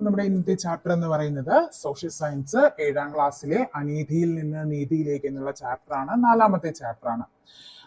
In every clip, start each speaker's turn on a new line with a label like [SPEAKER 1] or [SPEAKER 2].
[SPEAKER 1] നമ്മുടെ ഇന്നത്തെ ചാപ്റ്റർ എന്ന് പറയുന്നത് സോഷ്യൽ സയൻസ് ഏഴാം ക്ലാസ്സിലെ അനീതിയിൽ നിന്ന് നീതിയിലേക്ക് എന്നുള്ള ചാപ്റ്ററാണ് നാലാമത്തെ ചാപ്റ്ററാണ്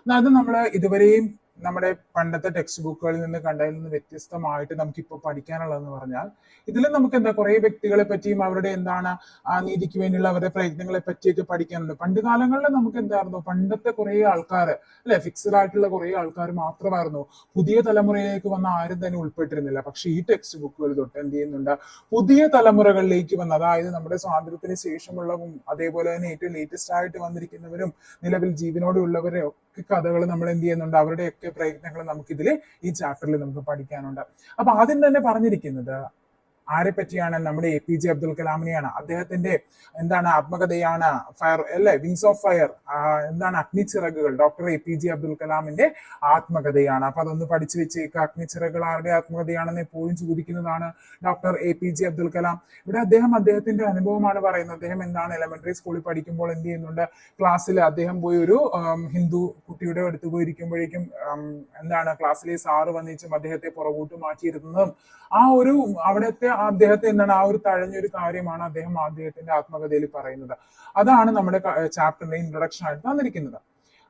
[SPEAKER 1] അതായത് നമ്മൾ ഇതുവരെയും നമ്മുടെ പണ്ടത്തെ ടെക്സ്റ്റ് ബുക്കുകളിൽ നിന്ന് കണ്ടതിൽ നിന്ന് വ്യത്യസ്തമായിട്ട് നമുക്കിപ്പോൾ പഠിക്കാനുള്ളതെന്ന് പറഞ്ഞാൽ ഇതിൽ നമുക്ക് എന്താ കുറേ വ്യക്തികളെ പറ്റിയും അവരുടെ എന്താണ് ആ നീതിക്ക് വേണ്ടിയുള്ള അവരുടെ പ്രയത്നങ്ങളെ പറ്റിയൊക്കെ പഠിക്കാനുണ്ട്. പണ്ട് കാലങ്ങളിൽ നമുക്ക് എന്തായിരുന്നു പണ്ടത്തെ കുറേ ആൾക്കാർ അല്ലെ? ഫിക്സഡ് ആയിട്ടുള്ള കുറേ ആൾക്കാർ മാത്രമായിരുന്നു. പുതിയ തലമുറയിലേക്ക് വന്ന ആരും തന്നെ ഉൾപ്പെട്ടിരുന്നില്ല. പക്ഷെ ഈ ടെക്സ്റ്റ് ബുക്കുകൾ തൊട്ട് എന്ത് ചെയ്യുന്നുണ്ട്? പുതിയ തലമുറകളിലേക്ക് വന്ന അതായത് നമ്മുടെ സ്വാതന്ത്ര്യത്തിന് ശേഷമുള്ളവും അതേപോലെ തന്നെ ഏറ്റവും ലേറ്റസ്റ്റ് ആയിട്ട് വന്നിരിക്കുന്നവരും നിലവിൽ ജീവനോടുള്ളവരെ ഒക്കെ കഥകൾ നമ്മൾ എന്ത് ചെയ്യുന്നുണ്ട്? അവരുടെയൊക്കെ പ്രയത്നങ്ങൾ നമുക്കിതിൽ ഈ ചാപ്റ്ററിൽ നമുക്ക് പഠിക്കാനുണ്ട്. അപ്പൊ ആദ്യം തന്നെ പറഞ്ഞിരിക്കുന്നത് ആരെ പറ്റിയാണ് നമ്മുടെ എ പി ജെ അബ്ദുൽ കലാമിനെയാണ്. അദ്ദേഹത്തിന്റെ എന്താണ് ആത്മകഥയാണ്? ഫയർ അല്ലെ? വിങ്സ് ഓഫ് ഫയർ എന്താണ് അഗ്നിച്ചിറകുകൾ doctor A P J Abdul കലാമിന്റെ ആത്മകഥയാണ്. അപ്പൊ അതൊന്ന് പഠിച്ചു വെച്ചേക്ക്. അഗ്നിച്ചിറകുകൾ ആരുടെ ആത്മകഥയാണെന്ന് എപ്പോഴും ചോദിക്കുന്നതാണ് doctor A P J Abdul Kalam. ഇവിടെ അദ്ദേഹം അദ്ദേഹത്തിന്റെ അനുഭവമാണ് പറയുന്നത്. അദ്ദേഹം എന്താണ് എലമെന്ററി സ്കൂളിൽ പഠിക്കുമ്പോൾ എന്ത് ചെയ്യുന്നുണ്ട്? ക്ലാസ്സിൽ അദ്ദേഹം പോയി ഒരു ഹിന്ദു കുട്ടിയുടെ അടുത്ത് പോയിരിക്കുമ്പോഴേക്കും എന്താണ്? ക്ലാസ്സിലെ സാറ് വന്നിച്ചും അദ്ദേഹത്തെ പുറകോട്ട് മാറ്റിയിരുന്നതും ആ ഒരു അവിടുത്തെ അദ്ദേഹത്തെ എന്താണ് ആ ഒരു തഴഞ്ഞൊരു കാര്യമാണ് അദ്ദേഹം അദ്ദേഹത്തിന്റെ ആത്മകഥയിൽ പറയുന്നത്. അതാണ് നമ്മുടെ ചാപ്റ്ററിന്റെ ഇൻട്രൊഡക്ഷൻ ആയിട്ട് തന്നിരിക്കുന്നത്.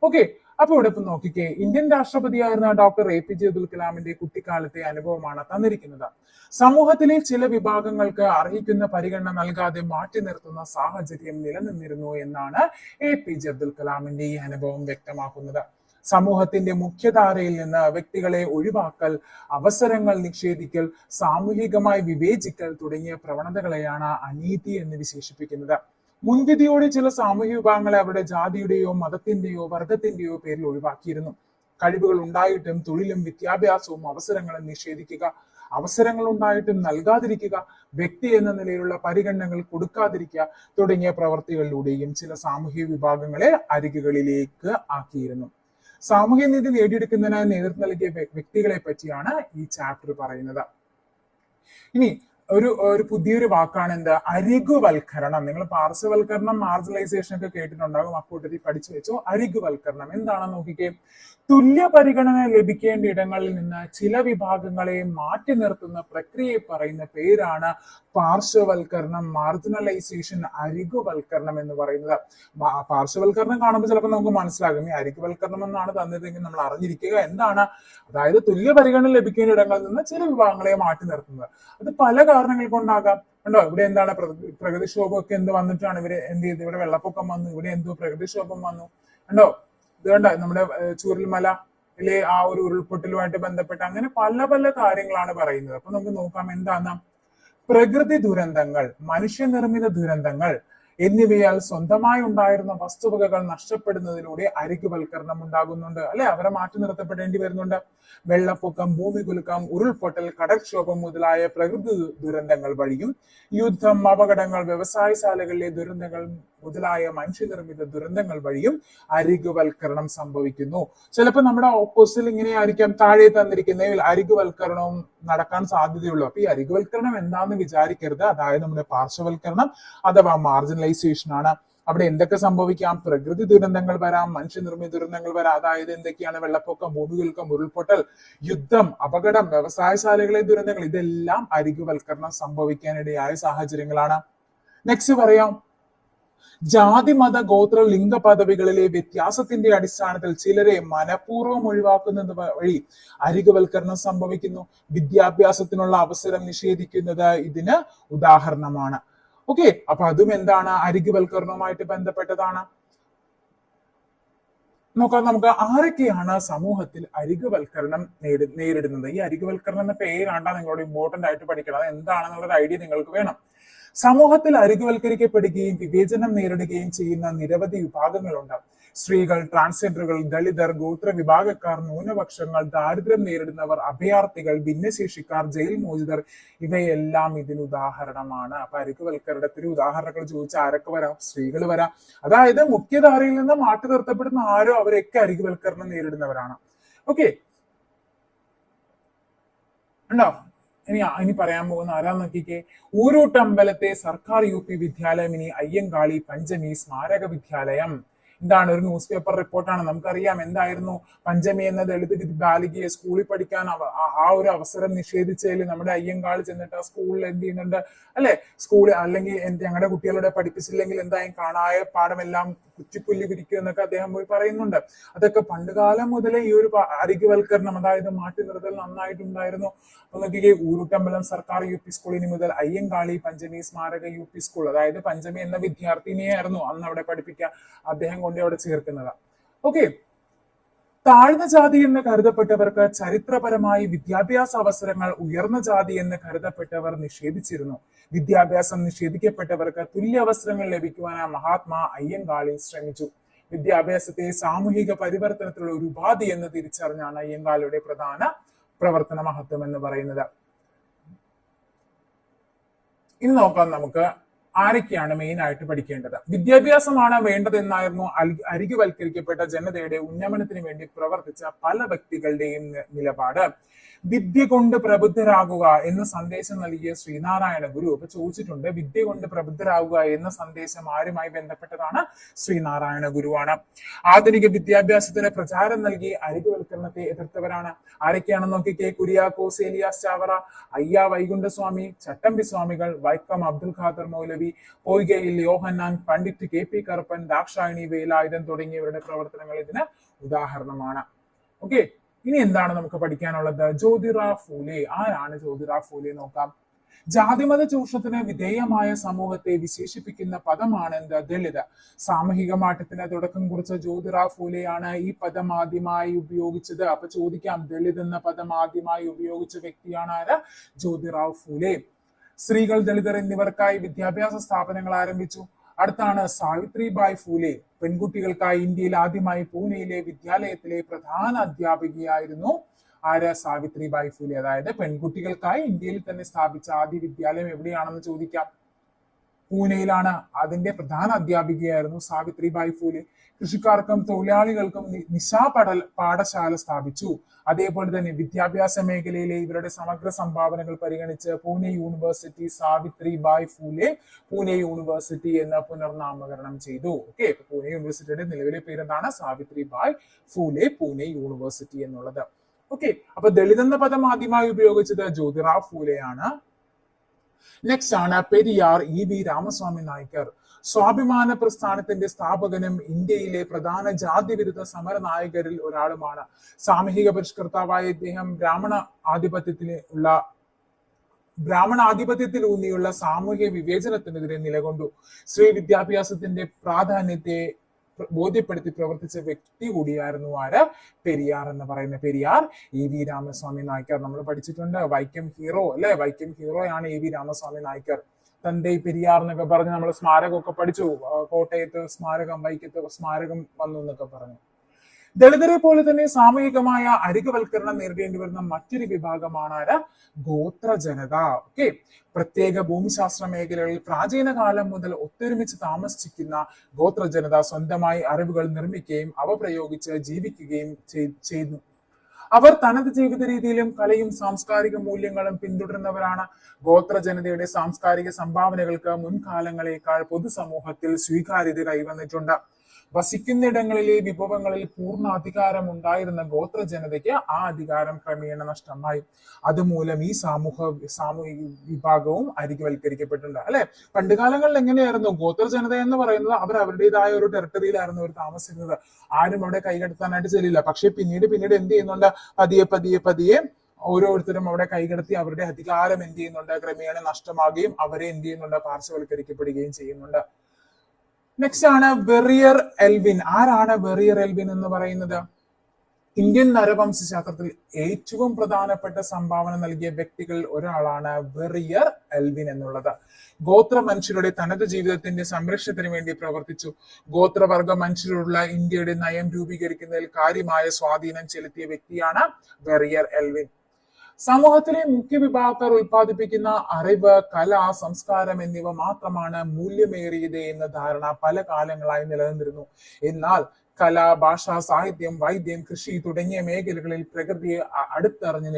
[SPEAKER 1] ഓക്കെ അപ്പൊ ഇവിടെ ഇപ്പൊ നോക്കിക്കേ Indian രാഷ്ട്രപതിയായിരുന്ന doctor A P J Abdul കലാമിന്റെ കുട്ടിക്കാലത്തെ അനുഭവമാണ് തന്നിരിക്കുന്നത്. സമൂഹത്തിലെ ചില വിഭാഗങ്ങൾക്ക് അർഹിക്കുന്ന പരിഗണന നൽകാതെ മാറ്റി നിർത്തുന്ന സാഹചര്യം നിലനിന്നിരുന്നു എന്നാണ് എ പി ജെ അബ്ദുൽ കലാമിന്റെ ഈ അനുഭവം വ്യക്തമാക്കുന്നത്. സമൂഹത്തിന്റെ മുഖ്യധാരയിൽ നിന്ന് വ്യക്തികളെ ഒഴിവാക്കൽ അവസരങ്ങൾ നിഷേധിക്കൽ സാമൂഹികമായി വിവേചിക്കൽ തുടങ്ങിയ പ്രവണതകളെയാണ് അനീതി എന്ന് വിശേഷിപ്പിക്കുന്നത്. മുൻവിധിയോടെ ചില സാമൂഹിക വിഭാഗങ്ങളെ അവരുടെ ജാതിയുടെയോ മതത്തിന്റെയോ വർഗത്തിന്റെയോ പേരിൽ ഒഴിവാക്കിയിരുന്നു. കഴിവുകൾ ഉണ്ടായിട്ടും തൊഴിലും വിദ്യാഭ്യാസവും അവസരങ്ങളും നിഷേധിക്കുക അവസരങ്ങൾ ഉണ്ടായിട്ടും നൽകാതിരിക്കുക വ്യക്തി എന്ന നിലയിലുള്ള പരിഗണനകൾ കൊടുക്കാതിരിക്കുക തുടങ്ങിയ പ്രവർത്തികളിലൂടെയും ചില സാമൂഹിക വിഭാഗങ്ങളെ അരികുകളിലേക്ക് ആക്കിയിരുന്നു. സാമൂഹ്യ നീതി നേടിയെടുക്കുന്നതിനായി നേതൃത്വം നൽകിയ വ്യക്തികളെ പറ്റിയാണ് ഈ ചാപ്റ്റർ പറയുന്നത്. ഇനി ഒരു ഒരു പുതിയൊരു വാക്കാണ് എന്താ? അരികുവൽക്കരണം. നിങ്ങൾ പാർശ്വവൽക്കരണം മാർജിനലൈസേഷൻ ഒക്കെ കേട്ടിട്ടുണ്ടാകും. അക്കൂട്ടത്തിൽ പഠിച്ചു വെച്ചോ അരികുവൽക്കരണം. എന്താണെന്ന് നോക്കിക്കേ? തുല്യ പരിഗണന ലഭിക്കേണ്ട ഇടങ്ങളിൽ നിന്ന് ചില വിഭാഗങ്ങളെ മാറ്റി നിർത്തുന്ന പ്രക്രിയയെ പറയുന്ന പേരാണ് പാർശ്വവൽക്കരണം മാർജിനലൈസേഷൻ അരികുവൽക്കരണം എന്ന് പറയുന്നത്. പാർശ്വവൽക്കരണം കാണുമ്പോൾ ചിലപ്പോൾ നമുക്ക് മനസ്സിലാകും ഈ അരികുവൽക്കരണം എന്നാണ് തന്നതെങ്കിൽ നമ്മൾ അറിഞ്ഞിരിക്കുക. എന്താണ്? അതായത് തുല്യ പരിഗണന ലഭിക്കേണ്ട ഇടങ്ങളിൽ നിന്ന് ചില വിഭാഗങ്ങളെ മാറ്റി നിർത്തുന്നത്. അത് പല കാരണങ്ങൾ കൊണ്ടാകാം. ഉണ്ടോ ഇവിടെ എന്താണ് പ്രകൃതി പ്രകൃതിക്ഷോഭമൊക്കെ എന്ത് വന്നിട്ടാണ് ഇവർ എന്ത് ചെയ്ത്? ഇവിടെ വെള്ളപ്പൊക്കം വന്നു. ഇവിടെ എന്തോ പ്രകൃതിക്ഷോഭം വന്നു? ഉണ്ടോ ഇത് കണ്ട? നമ്മുടെ ചൂരൽമല അല്ലെ ആ ഒരു ഉരുൾപൊട്ടലുമായിട്ട് ബന്ധപ്പെട്ട് അങ്ങനെ പല പല കാര്യങ്ങളാണ് പറയുന്നത്. അപ്പൊ നമുക്ക് നോക്കാം എന്താണ് പ്രകൃതി ദുരന്തങ്ങൾ മനുഷ്യനിർമ്മിത ദുരന്തങ്ങൾ എന്നിവയാൽ സ്വന്തമായി ഉണ്ടായിരുന്ന വസ്തുവകകൾ നഷ്ടപ്പെടുന്നതിലൂടെ അരികുവൽക്കരണം ഉണ്ടാകുന്നുണ്ട്. അല്ലെ? അവരെ മാറ്റി നിർത്തപ്പെടേണ്ടി വരുന്നുണ്ട്. വെള്ളപ്പൊക്കം ഭൂമികുലുക്കം ഉരുൾപൊട്ടൽ കടൽക്ഷോഭം മുതലായ പ്രകൃതി ദുരന്തങ്ങൾ വഴിയും യുദ്ധം അപകടങ്ങൾ വ്യവസായശാലകളിലെ ദുരന്തങ്ങൾ മുതലായ മനുഷ്യനിർമ്മിത ദുരന്തങ്ങൾ വഴിയും അരികുവൽക്കരണം സംഭവിക്കുന്നു. ചിലപ്പോൾ നമ്മുടെ ഓപ്പോസിൽ ഇങ്ങനെയായിരിക്കാം താഴെ തന്നിരിക്കുന്നതിൽ അരികുവൽക്കരണവും നടക്കാൻ സാധ്യതയുള്ളൂ. അപ്പൊ ഈ അരികുവൽക്കരണം എന്താണെന്ന് വിചാരിക്കരുത്. അതായത് നമ്മുടെ പാർശ്വവൽക്കരണം അഥവാ മാർജിനലൈസേഷൻ ആണ്. അവിടെ എന്തൊക്കെ സംഭവിക്കാം? പ്രകൃതി ദുരന്തങ്ങൾ വരാം മനുഷ്യനിർമ്മിത ദുരന്തങ്ങൾ വരാം. അതായത് എന്തൊക്കെയാണ് വെള്ളപ്പൊക്കം ഭൂമികുലുക്കം ഉരുൾപൊട്ടൽ യുദ്ധം അപകടം വ്യവസായശാലകളെ ദുരന്തങ്ങൾ ഇതെല്ലാം അരികുവൽക്കരണം സംഭവിക്കാനിടയായ സാഹചര്യങ്ങളാണ്. നെക്സ്റ്റ് പറയാം. ജാതി മത ഗോത്ര ലിംഗ പദവികളിലെ വ്യത്യാസത്തിന്റെ അടിസ്ഥാനത്തിൽ ചിലരെ മനഃപൂർവം ഒഴിവാക്കുന്നത് വഴി അരികുവൽക്കരണം സംഭവിക്കുന്നു. വിദ്യാഭ്യാസത്തിനുള്ള അവസരം നിഷേധിക്കുന്നത് ഇതിന് ഉദാഹരണമാണ്. ഓക്കെ അപ്പൊ അതും എന്താണ്? അരികുവൽക്കരണവുമായിട്ട് ബന്ധപ്പെട്ടതാണ്. നോക്കാം നമുക്ക് ആരൊക്കെയാണ് സമൂഹത്തിൽ അരികുവൽക്കരണം നേരി നേരിടുന്നത്? ഈ അരികുവൽക്കരണം എന്ന കണ്ടാൽ നിങ്ങളോട് ഇമ്പോർട്ടന്റ് ആയിട്ട് പഠിക്കണം. അത് എന്താണെന്നുള്ളൊരു ഐഡിയ നിങ്ങൾക്ക് വേണം. സമൂഹത്തിൽ അരികുവൽക്കരിക്കപ്പെടുകയും വിവേചനം നേരിടുകയും ചെയ്യുന്ന നിരവധി വിഭാഗങ്ങളുണ്ട്. സ്ത്രീകൾ ട്രാൻസ്ജെൻഡറുകൾ ദളിതർ ഗോത്ര വിഭാഗക്കാർ ന്യൂനപക്ഷങ്ങൾ ദാരിദ്ര്യം നേരിടുന്നവർ അഭയാർത്ഥികൾ ഭിന്നശേഷിക്കാർ ജയിൽ മോചിതർ ഇവയെല്ലാം ഇതിന് ഉദാഹരണമാണ്. അപ്പൊ അരികുവൽക്കരണത്തിന് ഉദാഹരണങ്ങൾ ചോദിച്ചാൽ ആരൊക്കെ വരാം? സ്ത്രീകൾ വരാം. അതായത് മുഖ്യധാരയിൽ നിന്ന് മാറ്റി നിർത്തപ്പെടുന്ന ആരോ അവരൊക്കെ അരികുവൽക്കരണം നേരിടുന്നവരാണ്. ഓക്കെ ഉണ്ടോ? ഇനി ഇനി പറയാൻ പോകുന്ന ആരാ നോക്കിക്കേ. ഊരൂട്ടമ്പലത്തെ സർക്കാർ യു പി വിദ്യാലയം ഇനി അയ്യങ്കാളി പഞ്ചമി സ്മാരക വിദ്യാലയം. എന്താണ് ഒരു ന്യൂസ് പേപ്പർ റിപ്പോർട്ടാണ് നമുക്കറിയാം എന്തായിരുന്നു പഞ്ചമി എന്ന ദളിത് ബാലികയെ സ്കൂളിൽ പഠിക്കാൻ ആ ഒരു അവസരം നിഷേധിച്ചതിൽ നമ്മുടെ അയ്യങ്കാൾ ചെന്നിട്ട് ആ സ്കൂളിൽ എന്ത് ചെയ്യുന്നുണ്ട്? അല്ലെ? സ്കൂളിൽ അല്ലെങ്കിൽ ഞങ്ങളുടെ കുട്ടികളുടെ പഠിപ്പിച്ചില്ലെങ്കിൽ എന്തായാലും കാണായ പാഠമെല്ലാം കുറ്റിപ്പുല്ല് പിരിക്കും എന്നൊക്കെ അദ്ദേഹം പോയി പറയുന്നുണ്ട്. അതൊക്കെ പണ്ടുകാലം മുതലേ ഈ ഒരു ആരോഗ്യവൽക്കരണം അതായത് മാറ്റി നിർത്തൽ നന്നായിട്ടുണ്ടായിരുന്നു. നോക്കിക്കേ ഊരുട്ടമ്പലം സർക്കാർ യു പി സ്കൂളിന് മുതൽ അയ്യങ്കാളി പഞ്ചമി സ്മാരക യു പി സ്കൂൾ അതായത് പഞ്ചമി എന്ന വിദ്യാർത്ഥിനിയായിരുന്നു അന്ന് അവിടെ പഠിപ്പിക്കാൻ അദ്ദേഹം കൊണ്ട് അവിടെ ചേർക്കുന്നത്. ഓക്കെ താഴ്ന്ന ജാതി എന്ന് കരുതപ്പെട്ടവർക്ക് ചരിത്രപരമായി വിദ്യാഭ്യാസ അവസരങ്ങൾ ഉയർന്ന ജാതി എന്ന് കരുതപ്പെട്ടവർ നിഷേധിച്ചിരുന്നു. വിദ്യാഭ്യാസം നിഷേധിക്കപ്പെട്ടവർക്ക് തുല്യ അവസരങ്ങൾ ലഭിക്കുവാൻ മഹാത്മാ അയ്യങ്കാളി ശ്രമിച്ചു. വിദ്യാഭ്യാസത്തെ സാമൂഹിക പരിവർത്തനത്തിലുള്ള ഒരു ഉപാധി എന്ന് തിരിച്ചറിഞ്ഞാണ് അയ്യങ്കാളിയുടെ പ്രധാന പ്രവർത്തന മഹത്വം എന്ന് പറയുന്നത്. ഇനി നോക്കാം നമുക്ക് ആരൊക്കെയാണ് മെയിൻ ആയിട്ട് പഠിക്കേണ്ടത്? വിദ്യാഭ്യാസമാണ് വേണ്ടതെന്നായിരുന്നു അരികുവൽക്കരിക്കപ്പെട്ട ജനതയുടെ ഉന്നമനത്തിന് വേണ്ടി പ്രവർത്തിച്ച പല വ്യക്തികളുടെയും നിലപാട്. വിദ്യ കൊണ്ട് പ്രബുദ്ധരാകുക എന്ന സന്ദേശം നൽകിയ ശ്രീനാരായണ ഗുരു അപ്പൊ ചോദിച്ചിട്ടുണ്ട് വിദ്യ കൊണ്ട് പ്രബുദ്ധരാകുക എന്ന സന്ദേശം ആരുമായി ബന്ധപ്പെട്ടതാണ്? ശ്രീനാരായണ ഗുരുവാണ്. ആധുനിക വിദ്യാഭ്യാസത്തിന് പ്രചാരം നൽകി അരികുവൽക്കരണത്തെ എതിർത്തവരാണ്. ആരൊക്കെയാണെന്ന് നോക്കിക്കേ? കുര്യാക്കോസ് ഏലിയാസ് ചാവറ അയ്യ വൈകുണ്ഠസ്വാമി ചട്ടമ്പി സ്വാമികൾ വൈക്കം അബ്ദുൽ ഖാദർ മൗലവി പോയികയിൽ യോഹന്നാൻ പണ്ഡിറ്റ് കെ പി കറുപ്പൻ ദാക്ഷായണി വേലായുധൻ തുടങ്ങിയവരുടെ പ്രവർത്തനങ്ങൾ ഇതിന് ഉദാഹരണമാണ്. ഓക്കെ ഇനി എന്താണ് നമുക്ക് പഠിക്കാനുള്ളത്? ജ്യോതിറ ഫൂലെ. ആരാണ് ജ്യോതിറ ഫൂലെ നോക്കാം. ജാതിമത ചൂഷണത്തിന് വിധേയമായ സമൂഹത്തെ വിശേഷിപ്പിക്കുന്ന പദമാണ് എന്ത്? ദളിത്. സാമൂഹിക മാറ്റത്തിന് തുടക്കം കുറിച്ച ജ്യോതിറ ഫൂലെയാണ് ഈ പദം ആദ്യമായി ഉപയോഗിച്ചത്. അപ്പൊ ചോദിക്കാം ദളിത് എന്ന പദം ആദ്യമായി ഉപയോഗിച്ച വ്യക്തിയാണ് ആര്? ജ്യോതിറാവ് ഫൂലെ. സ്ത്രീകൾ ദളിതർ എന്നിവർക്കായി വിദ്യാഭ്യാസ സ്ഥാപനങ്ങൾ ആരംഭിച്ചു. അടുത്താണ് സാവിത്രിബായ് ഫൂലെ പെൺകുട്ടികൾക്കായി ഇന്ത്യയിൽ ആദ്യമായി പൂനെയിലെ വിദ്യാലയത്തിലെ പ്രധാന അധ്യാപികയായിരുന്നു. ആര്? സാവിത്രിബായ് ഫൂലെ. അതായത് പെൺകുട്ടികൾക്കായി ഇന്ത്യയിൽ തന്നെ സ്ഥാപിച്ച ആദ്യ വിദ്യാലയം എവിടെയാണെന്ന് ചോദിക്കാം. പൂനെയിലാണ് അതിന്റെ പ്രധാന അധ്യാപികയായിരുന്നു സാവിത്രിബായ് ഫൂലെ. കൃഷിക്കാർക്കും തൊഴിലാളികൾക്കും നിശാ പഠൽ പാഠശാല സ്ഥാപിച്ചു. അതേപോലെ തന്നെ വിദ്യാഭ്യാസ മേഖലയിലെ ഇവരുടെ സമഗ്ര സംഭാവനകൾ പരിഗണിച്ച് പൂനെ യൂണിവേഴ്സിറ്റി സാവിത്രിബായ് ഫൂലെ പൂനെ യൂണിവേഴ്സിറ്റി എന്ന പുനർനാമകരണം ചെയ്തു. ഓക്കെ പൂനെ യൂണിവേഴ്സിറ്റിയുടെ നിലവിലെ പേര് പേരെന്താണ്? സാവിത്രിബായ് ഫൂലെ പൂനെ യൂണിവേഴ്സിറ്റി എന്നുള്ളത്. ഓക്കെ അപ്പൊ ദളിത് എന്ന പദം ആദ്യമായി ഉപയോഗിച്ചത് ജ്യോതിറാവ് ഫൂലെയാണ്. നെക്സ്റ്റ് ആണ് പെരിയാർ ഇ വി രാമസ്വാമി നായ്ക്കർ സ്വാഭിമാന പ്രസ്ഥാനത്തിന്റെ സ്ഥാപകനും ഇന്ത്യയിലെ പ്രധാന ജാതിവിരുദ്ധ സമര നായകരിൽ ഒരാളുമാണ്. സാമൂഹിക പരിഷ്കർത്താവായ ഇദ്ദേഹം ബ്രാഹ്മണ ആധിപത്യത്തിന് ഉള്ള ബ്രാഹ്മണ ആധിപത്യത്തിലൂന്നിയുള്ള സാമൂഹിക വിവേചനത്തിനെതിരെ നിലകൊണ്ടു. സ്ത്രീ വിദ്യാഭ്യാസത്തിന്റെ പ്രാധാന്യത്തെ പ്ര- ബോധ്യപ്പെടുത്തി പ്രവർത്തിച്ച വ്യക്തി കൂടിയായിരുന്നു ആര്? പെരിയാർ എന്ന് പറയുന്ന പെരിയാർ. ഇ വി രാമസ്വാമി നായ്ക്കർ നമ്മൾ പഠിച്ചിട്ടുണ്ട്. വൈക്കം ഹീറോ അല്ലെ? വൈക്കം ഹീറോയാണ് ഇ വി രാമസ്വാമി നായ്ക്കർ തന്റെ പെരിയാർ എന്നൊക്കെ പറഞ്ഞ് നമ്മൾ സ്മാരകമൊക്കെ പഠിച്ചു. കോട്ടയത്ത് സ്മാരകം വൈക്കത്ത് സ്മാരകം വന്നു എന്നൊക്കെ പറഞ്ഞു. ദളിതരെ പോലെ തന്നെ സാമൂഹികമായ അരികവൽക്കരണം നേരിടേണ്ടി വരുന്ന മറ്റൊരു വിഭാഗമാണ് ഗോത്ര ജനത ഓക്കെ പ്രത്യേക ഭൂമിശാസ്ത്ര മേഖലകളിൽ പ്രാചീന കാലം മുതൽ ഒത്തൊരുമിച്ച് താമസിക്കുന്ന ഗോത്ര ജനത സ്വന്തമായി അറിവുകൾ നിർമ്മിക്കുകയും അവ പ്രയോഗിച്ച് ജീവിക്കുകയും ചെയ്തു അവർ തനത് ജീവിത രീതിയിലും കലയും സാംസ്കാരിക മൂല്യങ്ങളും പിന്തുടരുന്നവരാണ്. ഗോത്ര ജനതയുടെ സാംസ്കാരിക സംഭാവനകൾക്ക് മുൻകാലങ്ങളെക്കാൾ പൊതുസമൂഹത്തിൽ സ്വീകാര്യത കൈവന്നിട്ടുണ്ട്. വസിക്കുന്നിടങ്ങളിലെ വിഭവങ്ങളിൽ പൂർണ അധികാരം ഉണ്ടായിരുന്ന ഗോത്ര ജനതയ്ക്ക് ആ അധികാരം ക്രമേണ നഷ്ടമായി. അതുമൂലം ഈ സാമൂഹ സാമൂഹിക വിഭാഗവും അരികവൽക്കരിക്കപ്പെട്ടിട്ടുണ്ട്. അല്ലെ? പണ്ടുകാലങ്ങളിൽ എങ്ങനെയായിരുന്നു? ഗോത്ര ജനത എന്ന് പറയുന്നത് അവർ അവരുടേതായ ഒരു ടെറിട്ടറിയിലായിരുന്നു അവർ താമസിക്കുന്നത്. ആരും അവിടെ കൈകടത്താനായിട്ട് ചെല്ലില്ല. പക്ഷെ പിന്നീട് പിന്നീട് എന്ത് ചെയ്യുന്നുണ്ട്? പതിയെ പതിയെ പതിയെ ഓരോരുത്തരും അവിടെ കൈകടത്തി അവരുടെ അധികാരം എന്ത് ചെയ്യുന്നുണ്ട്? ക്രമേണ നഷ്ടമാകുകയും അവരെ എന്ത് ചെയ്യുന്നുണ്ട്? പാർശ്വവൽക്കരിക്കപ്പെടുകയും ചെയ്യുന്നുണ്ട്. നെക്സ്റ്റ് ആണ് വെറിയർ എൽവിൻ. ആരാണ് വെറിയർ എൽവിൻ എന്ന് പറയുന്നത്? ഇന്ത്യൻ നരവംശ ശാസ്ത്രത്തിൽ ഏറ്റവും പ്രധാനപ്പെട്ട സംഭാവന നൽകിയ വ്യക്തികളിൽ ഒരാളാണ് വെറിയർ എൽവിൻ എന്നുള്ളത്. ഗോത്ര മനുഷ്യരുടെ തനത് ജീവിതത്തിന്റെ സംരക്ഷണത്തിന് വേണ്ടി പ്രവർത്തിച്ചു. ഗോത്രവർഗ മനുഷ്യരുള്ള ഇന്ത്യയുടെ നയം രൂപീകരിക്കുന്നതിൽ കാര്യമായ സ്വാധീനം ചെലുത്തിയ വ്യക്തിയാണ് വെറിയർ എൽവിൻ. സമൂഹത്തിലെ മുഖ്യ വിഭാഗക്കാർ ഉൽപ്പാദിപ്പിക്കുന്ന അറിവ് കല സംസ്കാരം എന്നിവ മാത്രമാണ് മൂല്യമേറിയത് എന്ന ധാരണ പല കാലങ്ങളായി നിലനിന്നിരുന്നു. എന്നാൽ കല ഭാഷ സാഹിത്യം വൈദ്യം കൃഷി തുടങ്ങിയ മേഖലകളിൽ പ്രകൃതിയെ അടുത്തറിഞ്ഞു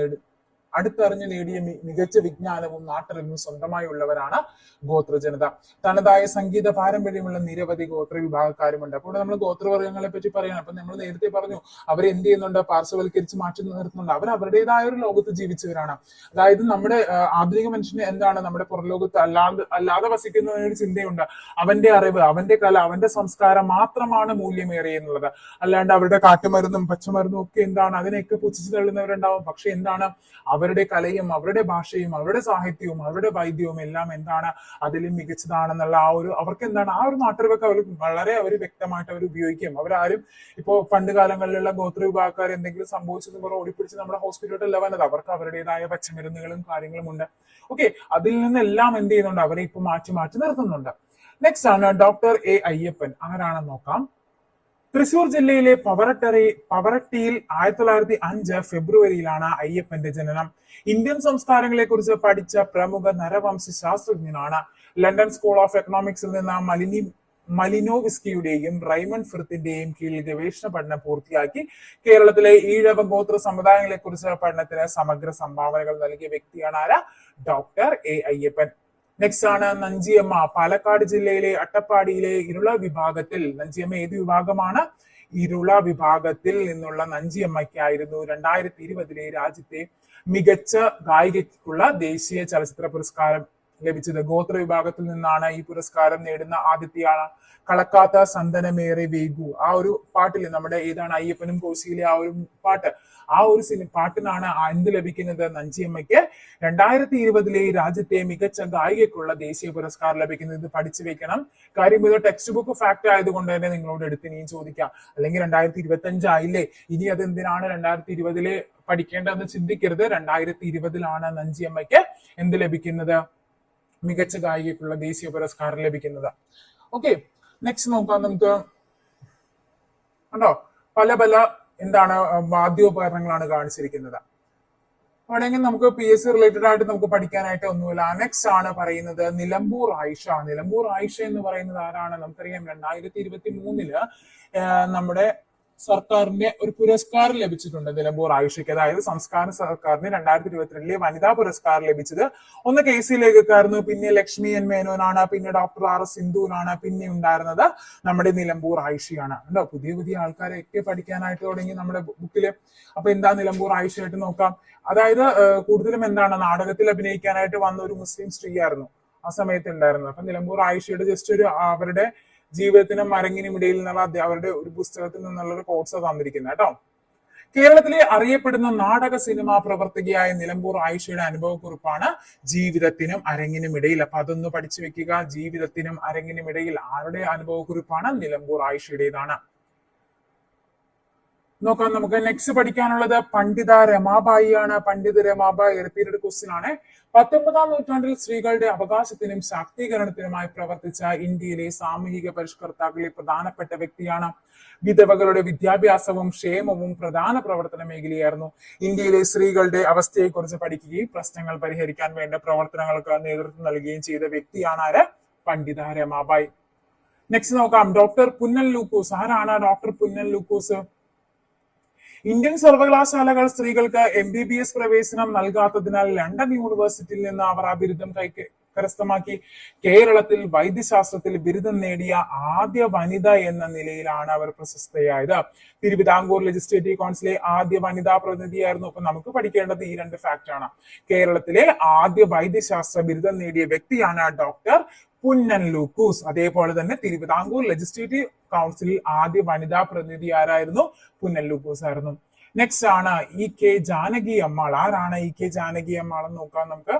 [SPEAKER 1] അടുത്തറിഞ്ഞു നേടിയ മികച്ച വിജ്ഞാനവും നാട്ടറിവും സ്വന്തമായി ഉള്ളവരാണ് ഗോത്ര ജനത തനതായ സംഗീത പാരമ്പര്യമുള്ള നിരവധി ഗോത്ര വിഭാഗക്കാരുമുണ്ട് അപ്പോൾ നമ്മൾ ഗോത്രവർഗങ്ങളെ പറ്റി പറയണം. അപ്പൊ നമ്മൾ നേരത്തെ പറഞ്ഞു അവർ എന്ത് ചെയ്യുന്നുണ്ട്? പാർശ്വവൽക്കരിച്ച് മാറ്റി നിർത്തുന്നുണ്ട്. അവർ അവരുടേതായ ഒരു ലോകത്ത് ജീവിച്ചവരാണ്. അതായത് നമ്മുടെ ആധുനിക മനുഷ്യന് എന്താണ്? നമ്മുടെ പുറലോകത്ത് അല്ലാതെ അല്ലാതെ വസിക്കുന്നതിനൊരു ചിന്തയുണ്ട്. അവന്റെ അറിവ് അവന്റെ കല അവന്റെ സംസ്കാരം മാത്രമാണ് മൂല്യമേറിയ എന്നുള്ളത്. അല്ലാണ്ട് അവരുടെ കാട്ടുമരുന്നും പച്ചമരുന്നും ഒക്കെ എന്താണ്? അതിനെയൊക്കെ പുച്ഛിച്ച് തള്ളുന്നവരുണ്ടാവും. പക്ഷെ എന്താണ്? അവരുടെ കലയും അവരുടെ ഭാഷയും അവരുടെ സാഹിത്യവും അവരുടെ വൈദ്യവും എല്ലാം എന്താണ് അതിലും മികച്ചതാണെന്നുള്ള ആ ഒരു അവർക്ക് എന്താണ് ആ ഒരു നാട്ടുവൊക്കെ അവർ വളരെ അവർ വ്യക്തമായിട്ട് അവർ ഉപയോഗിക്കും. അവരാരും ഇപ്പോ പണ്ട് കാലങ്ങളിലുള്ള ഗോത്ര വിഭാഗക്കാർ എന്തെങ്കിലും സംഭവിച്ചത് പറഞ്ഞാൽ ഓടിപ്പിടിച്ച് നമ്മുടെ ഹോസ്പിറ്റലിലോട്ടല്ല വന്നത്. അവർക്ക് അവരുടേതായ പച്ചമരുന്നുകളും കാര്യങ്ങളും ഉണ്ട്. ഓക്കെ അതിൽ നിന്നെല്ലാം എന്ത് ചെയ്യുന്നുണ്ട്? അവരെ ഇപ്പൊ മാറ്റി മാറ്റി നിർത്തുന്നുണ്ട്. നെക്സ്റ്റ് ആണ് ഡോക്ടർ എ അയ്യപ്പൻ. ആരാണെന്ന് നോക്കാം? തൃശൂർ ജില്ലയിലെ പവറട്ടറി പവറട്ടിയിൽ ആയിരത്തി തൊള്ളായിരത്തി അഞ്ച് ഫെബ്രുവരിയിലാണ് അയ്യപ്പന്റെ ജനനം. ഇന്ത്യൻ സംസ്കാരങ്ങളെ കുറിച്ച് പഠിച്ച പ്രമുഖ നരവംശ ശാസ്ത്രജ്ഞനാണ് ലണ്ടൻ സ്കൂൾ ഓഫ് എക്കണോമിക്സിൽ നിന്ന് മലിനി മലിനോവിസ്കിയുടെയും റൈമണ്ട് ഫിർത്തിന്റെയും കീഴിൽ ഗവേഷണ പഠനം പൂർത്തിയാക്കി കേരളത്തിലെ ഈഴവ ഗോത്ര സമുദായങ്ങളെ കുറിച്ച് പഠനത്തിന് സമഗ്ര സംഭാവനകൾ നൽകിയ വ്യക്തിയാണ് ആരാ? Doctor A Ayyappan. നെക്സ്റ്റ് ആണ് നഞ്ചിയമ്മ. പാലക്കാട് ജില്ലയിലെ അട്ടപ്പാടിയിലെ ഇരുള വിഭാഗത്തിൽ. നഞ്ചിയമ്മ ഏത് വിഭാഗമാണ്? ഇരുള വിഭാഗത്തിൽ നിന്നുള്ള നഞ്ചിയമ്മയ്ക്കായിരുന്നു രണ്ടായിരത്തി ഇരുപതിലെ രാജ്യത്തെ മികച്ച ഗായികയ്ക്കുള്ള ദേശീയ ചലച്ചിത്ര പുരസ്കാരം. ലഭിച്ചത്. ഗോത്ര വിഭാഗത്തിൽ നിന്നാണ് ഈ പുരസ്കാരം നേടുന്ന ആദ്യത്തെ ആൾ കളക്കാത്ത സന്തനമേറെ വേഗു. ആ ഒരു പാട്ടിൽ നമ്മുടെ ഏതാണ് അയ്യപ്പനും കോശിയിലെ ആ ഒരു പാട്ട്? ആ ഒരു സിനിമ പാട്ടിനാണ് എന്ത് ലഭിക്കുന്നത്? നഞ്ചിയമ്മയ്ക്ക് രണ്ടായിരത്തി ഇരുപതിലെ രാജ്യത്തെ മികച്ച ഗായികയ്ക്കുള്ള ദേശീയ പുരസ്കാരം ലഭിക്കുന്നത് ഇത് പഠിച്ചു വെക്കണം. കാര്യം ഇത് ടെക്സ്റ്റ് ബുക്ക് ഫാക്ട് ആയതുകൊണ്ട് തന്നെ നിങ്ങളോട് എടുത്ത് ഇനിയും ചോദിക്കാം. അല്ലെങ്കിൽ രണ്ടായിരത്തി ഇരുപത്തി അഞ്ചായില്ലേ ഇനി അത് എന്തിനാണ് രണ്ടായിരത്തി ഇരുപതിലെ പഠിക്കേണ്ടതെന്ന് ചിന്തിക്കരുത്. രണ്ടായിരത്തി ഇരുപതിലാണ് നഞ്ചിയമ്മയ്ക്ക് എന്ത് ലഭിക്കുന്നത്? മികച്ച ഗായികയ്ക്കുള്ള ദേശീയ പുരസ്കാരം ലഭിക്കുന്നത്. ഓക്കെ നെക്സ്റ്റ് നോക്കാം നമുക്ക്. കണ്ടോ? പല പല എന്താണ് വാദ്യോപകരണങ്ങളാണ് കാണിച്ചിരിക്കുന്നത്. വേണമെങ്കിൽ നമുക്ക് പി എസ് സി റിലേറ്റഡ് ആയിട്ട് നമുക്ക് പഠിക്കാനായിട്ട് ഒന്നുമില്ല. നെക്സ്റ്റ് ആണ് പറയുന്നത് നിലമ്പൂർ ആയിഷ. നിലമ്പൂർ ആയിഷ എന്ന് പറയുന്നത് ആരാണ്? നമുക്കറിയാം രണ്ടായിരത്തി ഇരുപത്തി മൂന്നിൽ നമ്മുടെ സർക്കാരിന്റെ ഒരു പുരസ്കാരം ലഭിച്ചിട്ടുണ്ട് നിലമ്പൂർ ആയിഷയ്ക്ക്. അതായത് സംസ്ഥാന സർക്കാരിന് രണ്ടായിരത്തി ഇരുപത്തിരണ്ടിലെ വനിതാ പുരസ്കാരം ലഭിച്ചത്. ഒന്ന് കെ സി ലേഖക്കായിരുന്നു. പിന്നെ ലക്ഷ്മി എൻ മേനോനാണ്. പിന്നെ ഡോക്ടർ ആർ എസ് സിന്ധുവിനാണ്. പിന്നെ ഉണ്ടായിരുന്നത് നമ്മുടെ നിലമ്പൂർ ആയിഷയാണ്. ഉണ്ടോ പുതിയ പുതിയ ആൾക്കാരെയൊക്കെ പഠിക്കാനായിട്ട് തുടങ്ങി നമ്മുടെ ബുക്കിൽ. അപ്പൊ എന്താ നിലമ്പൂർ ആയിഷയായിട്ട് നോക്കാം. അതായത് കൂടുതലും എന്താണ് നാടകത്തിൽ അഭിനയിക്കാനായിട്ട് വന്ന ഒരു മുസ്ലിം സ്ത്രീയായിരുന്നു ആ സമയത്ത് ഉണ്ടായിരുന്നത്. അപ്പൊ നിലമ്പൂർ ആയിഷയുടെ ജസ്റ്റ് ഒരു അവരുടെ ജീവിതത്തിനും മരങ്ങിനും ഇടയിൽ നിന്നുള്ള അവരുടെ ഒരു പുസ്തകത്തിൽ നിന്നുള്ള ഒരു കോഴ്സ് തന്നിരിക്കുന്നത് കേട്ടോ. കേരളത്തിലെ അറിയപ്പെടുന്ന നാടക സിനിമാ പ്രവർത്തകയായ നിലമ്പൂർ ആയിഷയുടെ അനുഭവക്കുറിപ്പാണ് ജീവിതത്തിനും അരങ്ങിനും ഇടയിൽ. അപ്പൊ അതൊന്ന് പഠിച്ചു വെക്കുക. ജീവിതത്തിനും അരങ്ങിനും ഇടയിൽ ആരുടെ അനുഭവക്കുറിപ്പാണ് നിലമ്പൂർ ആയിഷയുടേതാണ്. നോക്കാം നമുക്ക് നെക്സ്റ്റ് പഠിക്കാനുള്ളത് പണ്ഡിത രമാബായി ആണ് പണ്ഡിത രമാബായി റിപ്പീറ്റഡ് ക്വസ്റ്റ്യൻ ആണ്. പത്തൊമ്പതാം നൂറ്റാണ്ടിൽ സ്ത്രീകളുടെ അവകാശത്തിനും ശാക്തീകരണത്തിനുമായി പ്രവർത്തിച്ച ഇന്ത്യയിലെ സാമൂഹിക പരിഷ്കർത്താക്കളിൽ പ്രധാനപ്പെട്ട വ്യക്തിയാണ്. വിധവകളുടെ വിദ്യാഭ്യാസവും ക്ഷേമവും പ്രധാന പ്രവർത്തന മേഖലയായിരുന്നു. ഇന്ത്യയിലെ സ്ത്രീകളുടെ അവസ്ഥയെക്കുറിച്ച് പഠിക്കുകയും പ്രശ്നങ്ങൾ പരിഹരിക്കാൻ വേണ്ട പ്രവർത്തനങ്ങൾക്ക് നേതൃത്വം നൽകുകയും ചെയ്ത വ്യക്തിയാണ് ആര്? പണ്ഡിത രമാബായി നെക്സ്റ്റ് നോക്കാം. ഡോക്ടർ പുന്നൽ ലൂക്കോസ്. ആരാണ് ഡോക്ടർ പുന്നൽ ലൂക്കോസ്? ഇന്ത്യൻ സർവകലാശാലകൾ സ്ത്രീകൾക്ക് എം ബി ബി എസ് പ്രവേശനം നൽകാത്തതിനാൽ ലണ്ടൻ യൂണിവേഴ്സിറ്റിയിൽ നിന്ന് അവർ ആ ബിരുദം കരസ്ഥമാക്കി. കേരളത്തിൽ വൈദ്യശാസ്ത്രത്തിൽ ബിരുദം നേടിയ ആദ്യ വനിത എന്ന നിലയിലാണ് അവർ പ്രശസ്തയായത്. തിരുവിതാംകൂർ ലെജിസ്ലേറ്റീവ് കൗൺസിലെ ആദ്യ വനിതാ പ്രതിനിധിയായിരുന്നു. അപ്പൊ നമുക്ക് പഠിക്കേണ്ടത് ഈ രണ്ട് ഫാക്ട് ആണ്. കേരളത്തിലെ ആദ്യ വൈദ്യശാസ്ത്ര ബിരുദം നേടിയ വ്യക്തിയാണ് ഡോക്ടർ പുന്നൻ ലൂക്കൂസ് അതേപോലെ തന്നെ തിരുവിതാംകൂർ ലെജിസ്ലേറ്റീവ് കൗൺസിലിൽ ആദ്യ വനിതാ പ്രതിനിധി ആരായിരുന്നു? പുന്നൻ ലൂക്കൂസ് ആയിരുന്നു. നെക്സ്റ്റ് ആണ് ഇ കെ ജാനകി അമ്മാൾ. ആരാണ് ഇ കെ ജാനകി അമ്മാൾ എന്ന് നോക്കാം നമുക്ക്.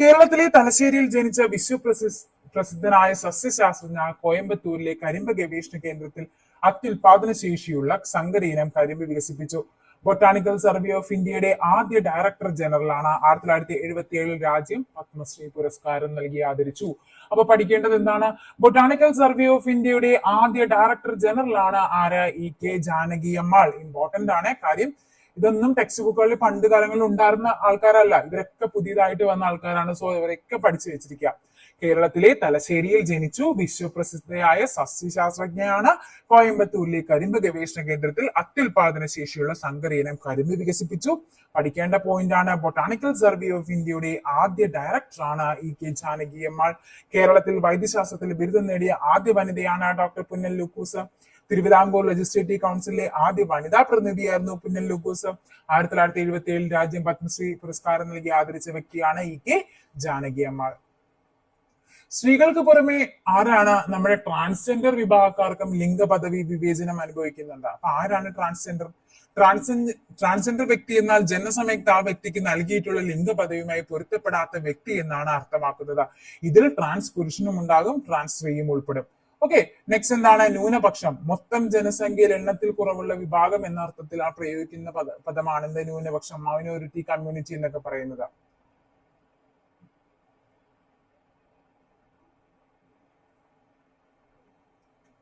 [SPEAKER 1] കേരളത്തിലെ തലശ്ശേരിയിൽ ജനിച്ച വിശ്വപ്രസി പ്രസിദ്ധനായ സസ്യശാസ്ത്രജ്ഞ കോയമ്പത്തൂരിലെ കരിമ്പ് ഗവേഷണ കേന്ദ്രത്തിൽ അത്യുൽപാദന ശേഷിയുള്ള സങ്കര കരിമ്പ് വികസിപ്പിച്ചു. ബൊട്ടാണിക്കൽ സർവേ ഓഫ് ഇന്ത്യയുടെ ആദ്യ ഡയറക്ടർ ജനറലാണ് ആയിരത്തി തൊള്ളായിരത്തി എഴുപത്തി ഏഴിൽ രാജ്യം പത്മശ്രീ പുരസ്കാരം നൽകി ആദരിച്ചു. അപ്പൊ പഠിക്കേണ്ടത് എന്താണ്? ബൊട്ടാണിക്കൽ സർവേ ഓഫ് ഇന്ത്യയുടെ ആദ്യ ഡയറക്ടർ ജനറൽ ആണ് ആര്? E K Janaki Ammal important ആണ്. കാര്യം ഇതൊന്നും ടെക്സ്റ്റ് ബുക്കുകളിൽ പണ്ട് കാലങ്ങളിൽ ഉണ്ടായിരുന്ന ആൾക്കാരല്ല. ഇവരൊക്കെ പുതിയതായിട്ട് വന്ന ആൾക്കാരാണ്. സോ ഇവരൊക്കെ പഠിച്ചു വെച്ചിരിക്കുക കേരളത്തിലെ തലശ്ശേരിയിൽ ജനിച്ചു. വിശ്വപ്രസിദ്ധയായ സസ്യശാസ്ത്രജ്ഞയാണ് കോയമ്പത്തൂരിലെ കരിമ്പ് ഗവേഷണ കേന്ദ്രത്തിൽ അത്യുൽപാദന ശേഷിയുള്ള സങ്കര ഇനം കരിമ്പ് വികസിപ്പിച്ചു. പഠിക്കേണ്ട പോയിന്റ് ആണ് ബൊട്ടാണിക്കൽ സർവേ ഓഫ് ഇന്ത്യയുടെ ആദ്യ ഡയറക്ടറാണ് ഇ കെ ജാനകി അമ്മാൾ. കേരളത്തിൽ വൈദ്യശാസ്ത്രത്തിൽ ബിരുദം നേടിയ ആദ്യ വനിതയാണ് ഡോക്ടർ പുന്നൽ ലുക്കൂസ്. തിരുവിതാംകൂർ ലെജിസ്ലേറ്റീവ് കൗൺസിലിലെ ആദ്യ വനിതാ പ്രതിനിധിയായിരുന്നു പുന്നൽ ലുക്കൂസ്. ആയിരത്തി തൊള്ളായിരത്തി എഴുപത്തി ഏഴിൽ രാജ്യം പത്മശ്രീ പുരസ്കാരം നൽകി ആദരിച്ച വ്യക്തിയാണ് ഇ കെ ജാനകി അമ്മാൾ. സ്ത്രീകൾക്ക് പുറമെ ആരാണ് നമ്മുടെ ട്രാൻസ്ജെൻഡർ വിഭാഗക്കാർക്കും ലിംഗ പദവി വിവേചനം അനുഭവിക്കുന്നുണ്ട്? അപ്പൊ ആരാണ് ട്രാൻസ്ജെൻഡർ ട്രാൻസ് ട്രാൻസ്ജെൻഡർ വ്യക്തി എന്നാൽ ജനസമയത്ത് ആ വ്യക്തിക്ക് നൽകിയിട്ടുള്ള ലിംഗ പദവിയുമായി പൊരുത്തപ്പെടാത്ത വ്യക്തി എന്നാണ് അർത്ഥമാക്കുന്നത്. ഇതിൽ ട്രാൻസ് പുരുഷനും ഉണ്ടാകും ട്രാൻസ് സ്ത്രീയും ഉൾപ്പെടും. ഓക്കെ നെക്സ്റ്റ് എന്താണ്? ന്യൂനപക്ഷം. മൊത്തം ജനസംഖ്യയിൽ എണ്ണത്തിൽ കുറവുള്ള വിഭാഗം എന്ന അർത്ഥത്തിൽ ആ പ്രയോഗിക്കുന്ന പദ പദമാണ് എന്ത് ന്യൂനപക്ഷം മൈനോറിറ്റി കമ്മ്യൂണിറ്റി എന്നൊക്കെ പറയുന്നത്.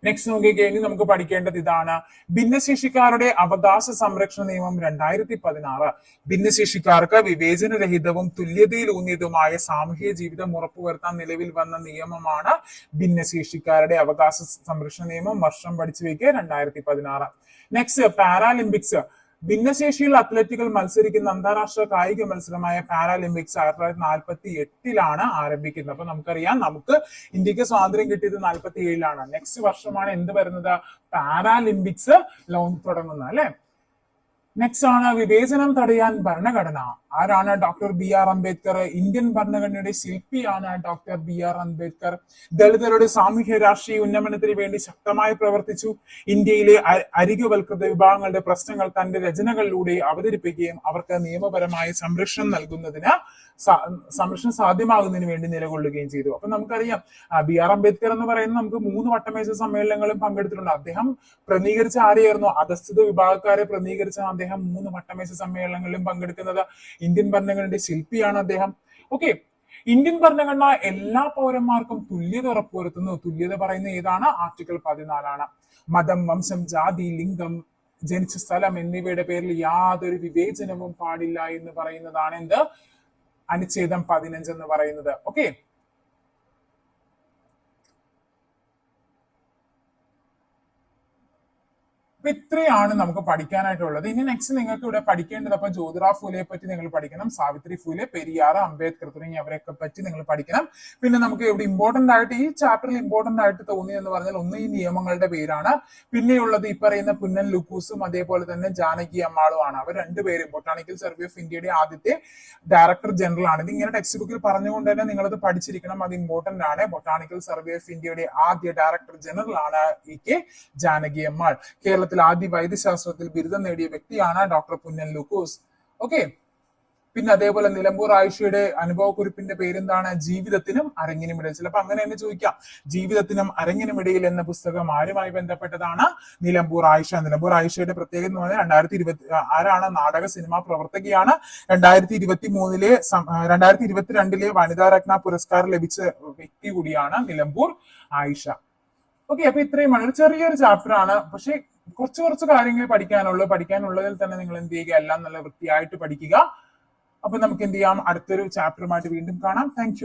[SPEAKER 1] നെക്സ്റ്റ് നോക്കിക്കഴിഞ്ഞ് നമുക്ക് പഠിക്കേണ്ടത് ഇതാണ്. ഭിന്നശേഷിക്കാരുടെ അവകാശ സംരക്ഷണ നിയമം രണ്ടായിരത്തി പതിനാറ് ഭിന്നശേഷിക്കാർക്ക് വിവേചനരഹിതവും തുല്യതയിലൂന്നിയതുമായ സാമൂഹ്യ ജീവിതം ഉറപ്പുവരുത്താൻ നിലവിൽ വന്ന നിയമമാണ് ഭിന്നശേഷിക്കാരുടെ അവകാശ സംരക്ഷണ നിയമം. വർഷം പഠിച്ചു വയ്ക്കുക രണ്ടായിരത്തി പതിനാറ് നെക്സ്റ്റ് പാരാലിമ്പിക്സ് ഭിന്നശേഷിയുള്ള അത്ലറ്റുകൾ മത്സരിക്കുന്ന അന്താരാഷ്ട്ര കായിക മത്സരമായ പാരാലിമ്പിക്സ് ആയിരത്തി തൊള്ളായിരത്തി നാൽപ്പത്തി എട്ടിലാണ് ആരംഭിക്കുന്നത്. അപ്പൊ നമുക്കറിയാം നമുക്ക് ഇന്ത്യയ്ക്ക് സ്വാതന്ത്ര്യം കിട്ടിയത് നാൽപ്പത്തി ഏഴിലാണ് നെക്സ്റ്റ് വർഷമാണ് എന്ത് വരുന്നത്? പാരാലിമ്പിക്സ് ലോൺ തുടങ്ങുന്നത് അല്ലെ? നെക്സ്റ്റ് ആണ് വിവേചനം തടയാൻ ഭരണഘടന. ആരാണ് doctor B R Ambedkar? Indian ഭരണഘടനയുടെ ശില്പിയാണ് ഡോക്ടർ ബി ആർ അംബേദ്കർ. ദളിതരുടെ സാമൂഹ്യ രാഷ്ട്രീയ ഉന്നമനത്തിന് വേണ്ടി ശക്തമായി പ്രവർത്തിച്ചു. ഇന്ത്യയിലെ അരികവൽകൃത വിഭാഗങ്ങളുടെ പ്രശ്നങ്ങൾ തന്റെ രചനകളിലൂടെ അവതരിപ്പിക്കുകയും അവർക്ക് നിയമപരമായ സംരക്ഷണം നൽകുന്നതിന് സംരക്ഷണം സാധ്യമാകുന്നതിന് വേണ്ടി നിലകൊള്ളുകയും ചെയ്തു. അപ്പൊ നമുക്കറിയാം ബി ആർ അംബേദ്കർ എന്ന് പറയുന്നത് നമുക്ക് മൂന്ന് വട്ടമേശ സമ്മേളനങ്ങളും പങ്കെടുത്തിട്ടുണ്ട്. അദ്ദേഹം പ്രതിനിധീകരിച്ച ആരെയായിരുന്നു? അധസ്ഥിത വിഭാഗക്കാരെ പ്രതിനിധീകരിച്ച അദ്ദേഹം മൂന്ന് വട്ടമേശ സമ്മേളനങ്ങളിലും പങ്കെടുക്കുന്നത്. ഇന്ത്യൻ ഭരണഘടനയുടെ ശില്പിയാണ് അദ്ദേഹം. ഓക്കെ ഇന്ത്യൻ ഭരണഘടന എല്ലാ പൗരന്മാർക്കും തുല്യത ഉറപ്പുവരുത്തുന്നു. തുല്യത പറയുന്ന ഏതാണ്? ആർട്ടിക്കിൾ പതിനാലാണ്. മതം വംശം ജാതി ലിംഗം ജനിച്ച സ്ഥലം എന്നിവയുടെ പേരിൽ യാതൊരു വിവേചനവും പാടില്ല എന്ന് പറയുന്നതാണ് എന്ത്? അനുച്ഛേദം പതിനഞ്ച് എന്ന് പറയുന്നത്. ഓക്കെ അപ്പൊ ഇത്രയാണ് നമുക്ക് പഠിക്കാനായിട്ടുള്ളത്. ഇനി നെക്സ്റ്റ് നിങ്ങൾക്ക് ഇവിടെ പഠിക്കേണ്ടത് അപ്പൊ ജ്യോതിറാവ് ഫുലയെ പറ്റി നിങ്ങൾ പഠിക്കണം സാവിത്രി ഫൂലെ പെരിയാർ അംബേദ്കർ തുടങ്ങി അവരെയൊക്കെ പറ്റി നിങ്ങൾ പഠിക്കണം. പിന്നെ നമുക്ക് ഇവിടെ ഇമ്പോർട്ടന്റ് ആയിട്ട് ഈ ചാപ്റ്ററിൽ ഇമ്പോർട്ടന്റ് ആയിട്ട് തോന്നി എന്ന് പറഞ്ഞാൽ ഒന്ന് ഈ നിയമങ്ങളുടെ പേരാണ്. പിന്നെയുള്ളത് ഈ പറയുന്ന പുന്നൻ ലുക്കൂസും അതേപോലെ തന്നെ ജാനകി അമ്മാളും ആണ്. അവർ രണ്ടുപേരും ബൊട്ടാണിക്കൽ സർവേ ഓഫ് ഇന്ത്യയുടെ ആദ്യത്തെ ഡയറക്ടർ ജനറൽ ആണ്. ഇത് ഇങ്ങനെ ടെക്സ്റ്റ് ബുക്കിൽ പറഞ്ഞുകൊണ്ട് തന്നെ നിങ്ങളത് പഠിച്ചിരിക്കണം. അത് ഇമ്പോർട്ടന്റ് ആണ്. ബൊട്ടാണിക്കൽ സർവേ ഓഫ് ഇന്ത്യയുടെ ആദ്യ ഡയറക്ടർ ജനറൽ ആണ് ഇ കെ ജാനകി അമ്മാൾ. കേരളത്തിൽ ആദ്യ വൈദ്യശാസ്ത്രത്തിൽ ബിരുദം നേടിയ വ്യക്തിയാണ് ഡോക്ടർ പുന്നൻ ലൂക്കോസ്. ഓക്കെ പിന്നെ അതേപോലെ നിലമ്പൂർ ആയിഷയുടെ അനുഭവക്കുറിപ്പിന്റെ പേരെന്താണ്? ജീവിതത്തിനും അരങ്ങിനും ഇടയിൽ. ചിലപ്പോ അങ്ങനെ തന്നെ ചോദിക്കാം. ജീവിതത്തിനും അരങ്ങിനും ഇടയിൽ എന്ന പുസ്തകം ആരുമായി ബന്ധപ്പെട്ടതാണ്? നിലമ്പൂർ ആയിഷ. നിലമ്പൂർ ആയിഷയുടെ പ്രത്യേകത എന്ന് പറഞ്ഞാൽ രണ്ടായിരത്തി ഇരുപത്തി ആരാണ്? നാടക സിനിമാ പ്രവർത്തകയാണ്. രണ്ടായിരത്തി ഇരുപത്തി മൂന്നിലെ രണ്ടായിരത്തി ഇരുപത്തിരണ്ടിലെ വനിതാ രത്ന പുരസ്കാരം ലഭിച്ച വ്യക്തി കൂടിയാണ് നിലമ്പൂർ ആയിഷ. ഓക്കെ അപ്പൊ ഇത്രയുമാണ്. ഒരു ചെറിയൊരു ചാപ്റ്റർ ആണ്. പക്ഷെ കുറച്ച് കുറച്ച് കാര്യങ്ങൾ പഠിക്കാനുള്ളൂ. പഠിക്കാനുള്ളതിൽ തന്നെ നിങ്ങൾ എന്ത് ചെയ്യുക? എല്ലാം നല്ല വൃത്തിയായിട്ട് പഠിക്കുക. അപ്പൊ നമുക്ക് എന്ത് ചെയ്യാം? അടുത്തൊരു ചാപ്റ്ററുമായിട്ട് വീണ്ടും കാണാം. താങ്ക്